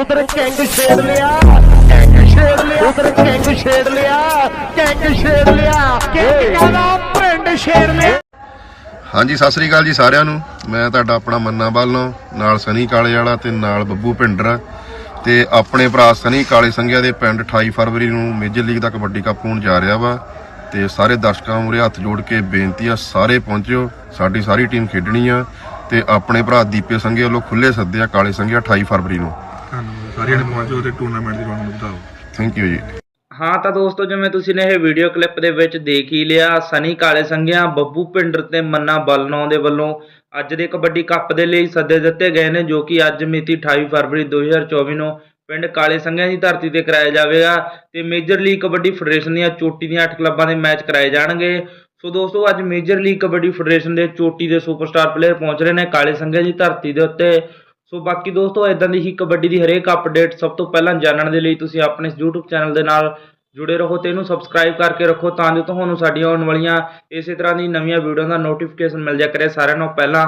ਉਧਰ ਕਿੰਗ ਛੇੜ ਲਿਆ। ਕਿੰਗ ਛੇੜ ਲਿਆ। ਉਧਰ ਕਿੰਗ ਛੇੜ ਲਿਆ। ਕਿੰਗ ਛੇੜ ਲਿਆ। ਕਿੰਗ ਕਹਿੰਦਾ ਪਿੰਡ ਛੇੜ ਲਿਆ। ਹਾਂਜੀ, ਸਤਿ ਸ੍ਰੀ ਅਕਾਲ ਜੀ ਸਾਰਿਆਂ ਨੂੰ। ਮੈਂ ਤੁਹਾਡਾ ਆਪਣਾ ਮੰਨਾ ਵੱਲੋਂ ਨਾਲ ਸਨੀ ਕਾਲੇ ਵਾਲਾ ਤੇ ਨਾਲ ਬੱਬੂ ਭਿੰਡਰ। ਤੇ ਆਪਣੇ ਭਰਾ ਸਨੀ ਕਾਲੇ ਸੰਘਿਆ ਦੇ ਪਿੰਡ 28 ਫਰਵਰੀ ਨੂੰ ਮੇਜਰ ਲੀਗ ਦਾ ਕਬੱਡੀ ਕੱਪ ਹੋਣ ਜਾ ਰਿਹਾ ਵਾ। ਤੇ ਸਾਰੇ ਦਰਸ਼ਕਾਂ ਮੂਹਰੇ ਹੱਥ ਜੋੜ ਕੇ ਬੇਨਤੀ ਆ, ਸਾਰੇ ਪਹੁੰਚਿਓ। ਸਾਡੀ ਸਾਰੀ ਟੀਮ ਖੇਡਣੀ ਆ। ਤੇ ਆਪਣੇ ਭਰਾ ਦੀਪੇ ਸੰਘੇ ਵੱਲੋਂ ਖੁੱਲੇ ਸੱਦੇ ਆ ਕਾਲੇ ਸੰਘਿਆ 28 ਫਰਵਰੀ ਨੂੰ। ਸਾਰਿਆਂ ਨੇ ਪਹੁੰਚੋ ਤੇ ਟੂਰਨਾਮੈਂਟ ਦੀ ਰੌਣਕ ਵਧਾਓ ਥੈਂਕ ਯੂ ਜੀ। ਹਾਂ ਤਾਂ ਦੋਸਤੋ ਜਿਵੇਂ ਤੁਸੀਂ ਨੇ ਇਹ ਵੀਡੀਓ ਕਲਿੱਪ ਦੇ ਵਿੱਚ ਦੇਖ ਹੀ ਲਿਆ ਸਨੀ ਕਾਲੇ ਸੰਘਿਆ ਬੱਬੂ ਪਿੰਡਰ ਤੇ ਮੰਨਾ ਬਲਨੌ ਦੇ ਵੱਲੋਂ ਅੱਜ ਦੇ ਕਬੱਡੀ ਕੱਪ ਦੇ ਲਈ ਸੱਦੇ ਦਿੱਤੇ ਗਏ ਨੇ ਜੋ ਕਿ ਅੱਜ ਮਿਤੀ 28 ਫਰਵਰੀ 2024 ਨੂੰ ਪਿੰਡ ਕਾਲੇ ਸੰਘਿਆ ਦੀ ਧਰਤੀ ਤੇ ਕਰਾਇਆ ਜਾਵੇਗਾ ਤੇ ਮੇਜਰ ਲੀਗ ਕਬੱਡੀ ਫੈਡਰੇਸ਼ਨ ਦੀਆਂ ਚੋਟੀ ਦੀਆਂ 8 ਕਲੱਬਾਂ ਦੇ ਮੈਚ ਕਰਾਏ ਜਾਣਗੇ। ਸੋ ਦੋਸਤੋ ਅੱਜ ਮੇਜਰ ਲੀਗ ਕਬੱਡੀ ਫੈਡਰੇਸ਼ਨ ਦੇ ਚੋਟੀ ਦੇ ਸੁਪਰਸਟਾਰ ਪਲੇਅਰ ਪਹੁੰਚ ਰਹੇ ਨੇ ਕਾਲੇ ਸੰਘਿਆ ਦੀ ਧਰਤੀ ਦੇ ਉੱਤੇ। ਸੋ ਬਾਕੀ ਦੋਸਤੋ ਇਦਾਂ ਦੀ ਹੀ ਕਬੱਡੀ ਦੀ ਹਰੇਕ ਅਪਡੇਟ ਸਭ ਤੋਂ ਪਹਿਲਾਂ ਜਾਣਨ ਦੇ ਲਈ ਤੁਸੀਂ ਆਪਣੇ ਇਸ YouTube ਚੈਨਲ ਦੇ ਨਾਲ ਜੁੜੇ ਰਹੋ ਤੇ ਇਹਨੂੰ ਸਬਸਕ੍ਰਾਈਬ ਕਰਕੇ ਰੱਖੋ ਤਾਂ ਜੋ ਤੁਹਾਨੂੰ ਸਾਡੀਆਂ ਆਉਣ ਵਾਲੀਆਂ ਇਸੇ ਤਰ੍ਹਾਂ ਦੀ ਨਵੀਆਂ ਵੀਡੀਓ ਦਾ ਨੋਟੀਫਿਕੇਸ਼ਨ ਮਿਲ ਜਾ ਕਰੇ ਸਾਰਿਆਂ ਨੂੰ ਪਹਿਲਾਂ।